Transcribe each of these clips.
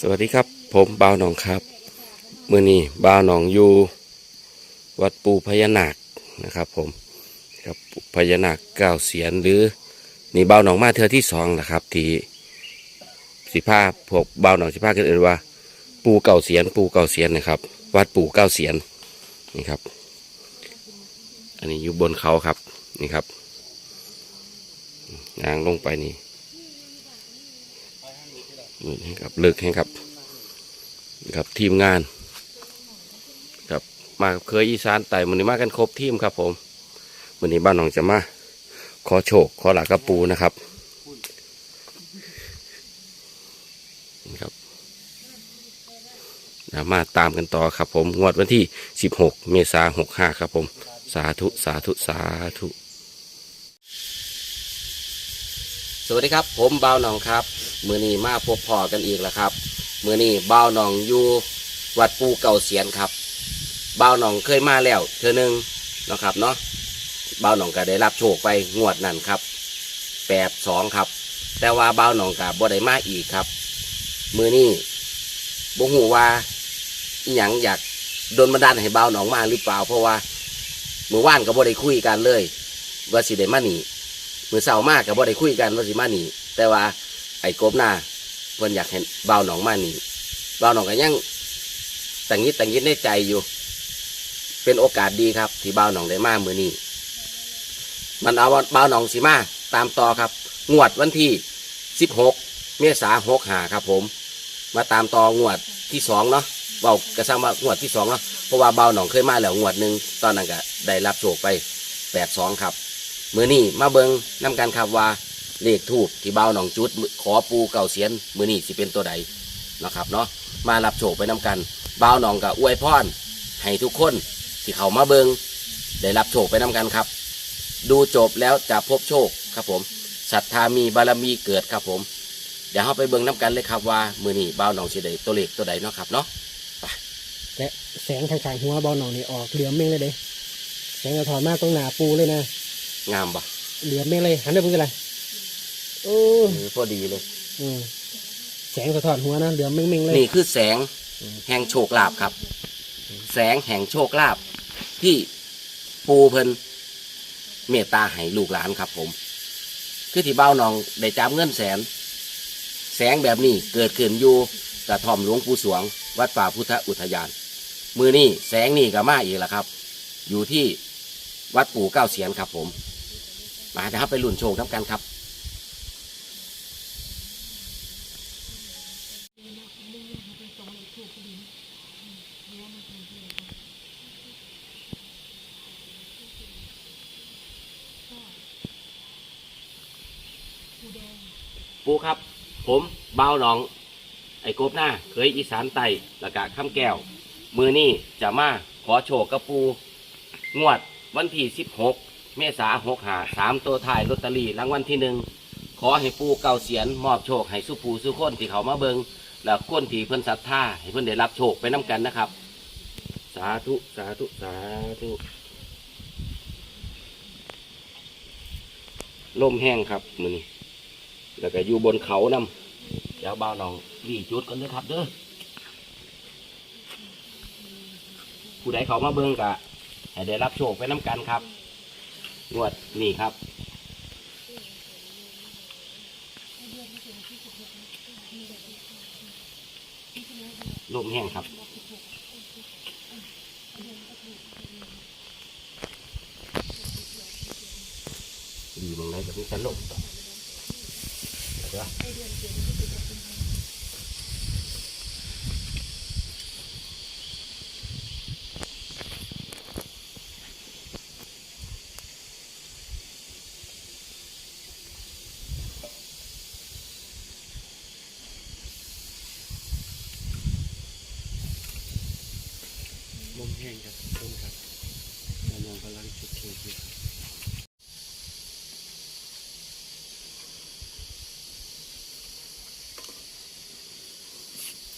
สวัสดีครับผมบ่าวหนองครับเมื่อนี้บ่าวหนองอยู่วัดปูพญานาคนะครับผมครับพญานาคเก้าเสียนหรือนี่บ่าวหนองมาเทือที่สองนะครับ ที่สิผ้าพวกบ่าวหนองสิผ้ากันเอ่ยว่า ปูเก่าเสียนปูเก่าเสียนนะครับ วัดปูเก้าเสียนนี่ครับ อันนี้อยู่บนเขาครับนี่ครับยางลงไปนี่ มือนี้ครับเลิกให้ครับครับทีมงานครับมาเคยอีสานไต่มือนี้มากันครบทีมครับ ผมมือนี้บ้านหนองจะมาขอโชคขอหลากระปูนะครับนะครับนะมาตามกันต่อครับผมงวดวันที่ 16 เมษายน65ครับผม สาธุสาธุสาธุ สวัสดีครับ ผมบ่าวหนองครับ มือนี้มาพบพอกันอีกแล้วครับ มือนี้บ่าวหนองอยู่วัดปูเก่าเสียนครับบ่าวหนองเคยมาแล้วเธอหนึ่งนะครับเนาะบ่าวหนองก็ได้รับโชคไปงวดนั่นครับแปดสองครับ แต่ว่าบ่าวหนองกับบ่ได้มาอีกครับ มือนี้บ่หูว่าอหยังอยากโดนบันดาลให้บ่าวหนองมาหรือเปล่า เพราะว่ามือว่านก็บ่ได้คุยกันเลย ว่าสิได้มาหนีมือเศร้ามากกับบ่ได้คุยกันว่าสิมาหนีแต่ว่า ไอ้กบหน้าเพิ่นอยากเห็นบ่าวหนองมาหนีบ่าวหนองก็ยังตังยิดตังยิดในใจอยู่ เป็นโอกาสดีครับ ที่บ่าวหนองได้มามือนี้มันเอาบ่าวหนองสิมาตามต่อครับ งวดวันที่สิบหกเมษาหกหาครับ ผม มาตามต่องวดที่สองเนาะเบากระซ้ำว่างวดที่สองเนาะเพราะว่าบ่าวหนองเคยมาแล้วงวดหนึ่งตอนนั้นก็ได้รับโชคไปแปดสองครับมือนี้มาเบิงน้กันครับว่า เลขทูบที่เบาวหนองจุด ขอปูเก่าเสียนมือนี้สิเป็นตัวใดนะครับเนาะมารับโชคไปน้กันเบาวหนองกับอวยพรให้ทุกคนที่เขามาเบิงได้รับโชคไปน้กันครับ ดูจบแล้วจะพบโชคครับผมศรัทธามีบารมีเกิดครับผม เดี๋ยวเราไปเบิงน้กันเลยครับว่า มือนี้เบาวหนองสิได้ตัวเลขตัวใดเนาะครับเนาะและแสงทางขางหัวเบาหนองนี่ออกเหลือมเม่งเลยเด้แสงกระถอนมากตรงหนาปูเลยนะงามปะเหลือมเม่งเลยหันไปเพิ่งกันเลย โอ้เออพอดีเลย อืมแสงสะท้อนหัวนะเหลือมเม่งเม่งเลยนี่คือแสงแห่งโชคลาภครับ แสงแห่งโชคลาภที่ปูเพิ่นเมตตาให้ลูกหลานครับผม คือที่เบ้าหนองได้จับเงินแสน แสงแบบนี้เกิดขึ้นอยู่กระท่อมหลวงปู่สวง วัดป่าพุทธอุทยาน มือนี่แสงนี่ก็มาอีกแล้วครับ อยู่ที่วัดปู่เก้าเสียนครับผม มาเดี๋ยวเราไปลุ้นโชคน้ำกันครับ ปูครับ ผมเบาหนอง ไอ้กบหน้าเคยอีสานไตละกะข้ามแก้ว มือนี่จะมาขอโชคกับปู งวดวันที่สิบหกเมษาหกหาสามตัวถ่ายลอตเตอรี่รางวัลที่หนึ่งขอให้ปูเก่าเสียนมอบโชคให้สุปูสุคนที่เขามาเบิงแล้วคนที่เพิ่นศรัทธาให้เพิ่นได้รับโชคไปน้กันนะครับ สาธุสาธุสาธุลมแห้งครับมือนี้ แล้วก็อยู่บนเขานำเดี๋ยวบ่าวน้องรีจุดกันเด้ครับเด้อผู้ใดเขามาเบิ่งกะให้ได้รับโชคไปน้ำกันครับงวดนี่ครับลมแห้งครับ ดีมึงเลยแบบนี้จะลม เดี๋ยวลมแห้งครับลมครับกำลังกำลังชุดเชยอยู่ครับ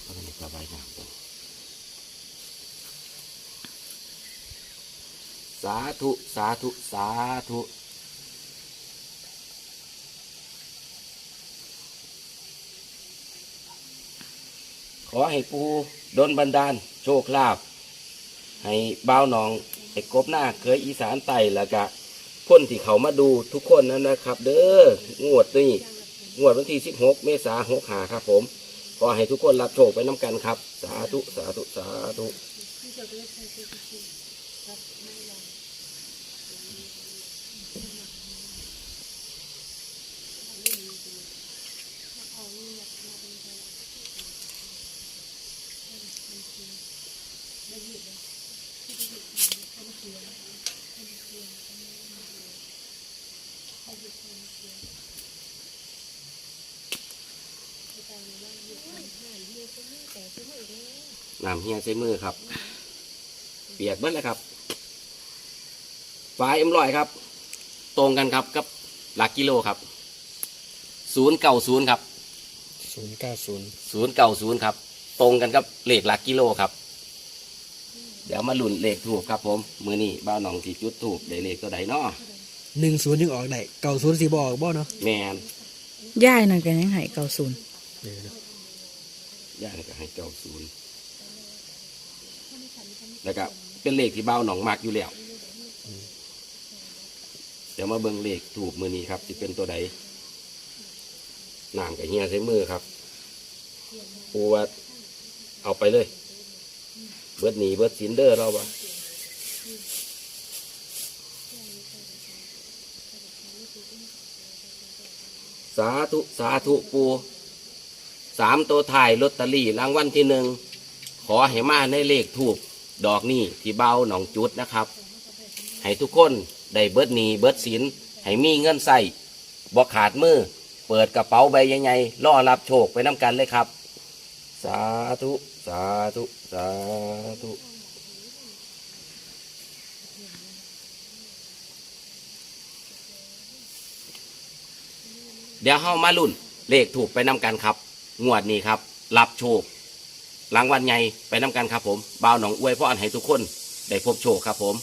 ก็ต้องระบายน้ำก่อนสาธุสาธุสาธุขอให้ปูดนบันดาล โชคลาภให้บ้าวหนองไอ้กบหน้าเคยอีสานไต่แล้วก็คนที่เขามาดูทุกคนนั้นนะครับ เด้องวดนี่งวดวันที่ 16 เมษายน6หาครับผม ขอให้ทุกคนรับโชคไปน้ำกันครับ สาธุ สาธุ สาธุ น้ำเฮียใช้มือครับ เปียกเบิ้ลเลยครับฝาเอ็มลอยครับ ตรงกันครับกับหลักกิโลครับศูนย์เก้าศูนย์ครับศูนย์เก้าศูนย์ศูนย์เก้าศูนย์ครับ ตรงกันกับเลขหลักกิโลครับ เดี๋ยวมาลุ่นเลขถูกครับ ผม มือนี่บ้าวหนองที่จุดถูกได้เลขตัวใดเนาะหนึ่งศูนย์ยังออกได้เก้าศูนย์สีบออกบ่เนาะแมนย่ายนั่นกันยังให้เก้าศูนย์เดี๋ ย่างก็ให้เก้าศูนย์แล้วก็เป็นเลขที่เบ้าหนองมากอยู่แล้วเดี๋ยวมาเบิ่งเลขถูกมือนี้ครับที่เป็นตัวใดน้ำกับเฮียใช้มือครับปูว่าเอาไปเลย เบิดหนีเบิดสินเดอร์เราวะสาธุ สาธุปู สามตัวถ่ายลอตเตอรี่รางวัลที่หนึ่งขอให้มาในเลขถูกดอกนี้ที่เบาหนองจุดนะครับ ให้ทุกคนได้เบิดหนีเบิดสินให้มีเงินใส่บ่ขาดมือ เปิดกระเป๋าใบใหญ่ๆล่อรับโชคไปน้ำกันเลยครับ สาธุ สาธุ สาธุเดี๋ยวเฮามาลุ่น เลขถูกไปน้ำกันครับ งวดนี้ครับ รับโชครางวัลใหญ่ไปน้ำกันครับผมบ่าวหนองอวยพ่ออันให้ทุกคนได้พบโชคครับผม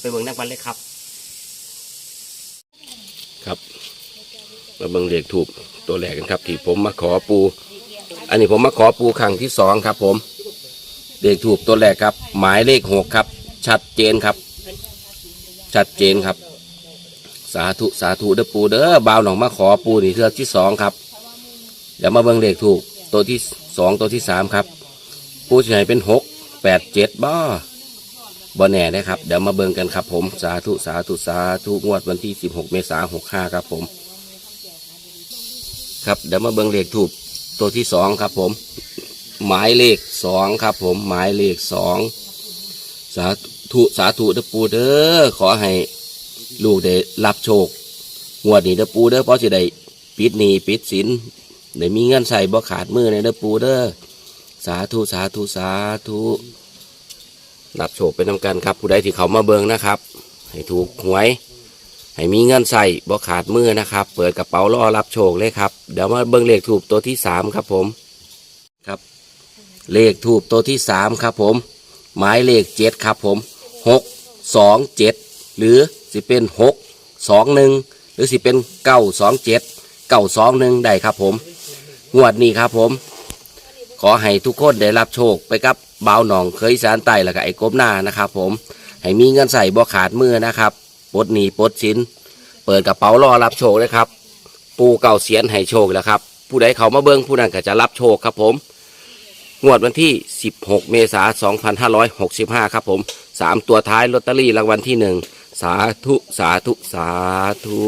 ไปเบิ่งน้ำกันเลยครับ ครับ มาเบิ่งเลขถูกตัวแรกกันครับที่ผมมาขอปู อันนี้ผมมาขอปูครั้งที่สองครับ ผมเลขถูกตัวแรกครับ หมายเลขหกครับ ชัดเจนครับ ชัดเจนครับ สาธุสาธุเด้อปูเด้อบ่าวหนองมาขอปูนี่เทือกที่สองครับ เดี๋ยวมาเบิ่งเลขถูกตัวที่สองตัวที่สามครับ ปูสิให้เป็นหกแปดเจ็ดบ่บ่แน่นะครับ เดี๋ยวมาเบิ่งกันครับ ผมสาธุสาธุสาธุงวดวันที่สิบหกเมษายนหกห้าครับผม ครับเดี๋ยวมาเบิ่งเลขถูกตัวที่สองครับผม หมายเลขสองครับ ผมหมายเลขสองสาธุสาธุเด้อปูเด้อขอให้ลูกได้รับโชคงวดนี้เด้อปูเด้อเพราะสิได้ปิดหนี้ปิดสิน ได้มีเงินใส่บ่ขาดมือในเด้อปูเด้อสาธุสาธุสาธุรับโชคไปนำกันครับ ผู้ใดที่เขามาเบิงนะครับ ให้ถูกหวย ให้มีเงินใส่บ่ขาดมือนะครับ เปิดกระเป๋ารอรับโชคเลยครับ เดี๋ยวมาเบิงเลขถูกตัวที่สามครับผมครับ เลขถูกตัวที่สามครับผม หมายเลขเจ็ดครับผมหกสองเจ็ดหรือสิเป็นหกสองหนึ่งหรือสิเป็นเก้าสองเจ็ดเก้าสองหนึ่งได้ครับผม งวดนี้ครับผม ขอให้ทุกคนได้รับโชคไปกับบ่าวหนองเคยสารไตแล้วก็ไอ้กบหน้านะครับ ผมให้มีเงินใส่บ่ขาดมือนะครับปดหนีปดสินเปิดกระเป๋ารอรับโชคเลยครับ ปูเก่าเสียนให้โชคแล้วครับ ผู้ใดเขามาเบิ้งผู้นั้นก็จะรับโชคครับผม งวดวันที่ 16 เมษายน2565 ครับผมสามตัวท้ายลอตเตอรี่รางวัลที่หนึ่งสาธุ สาธุ สาธุ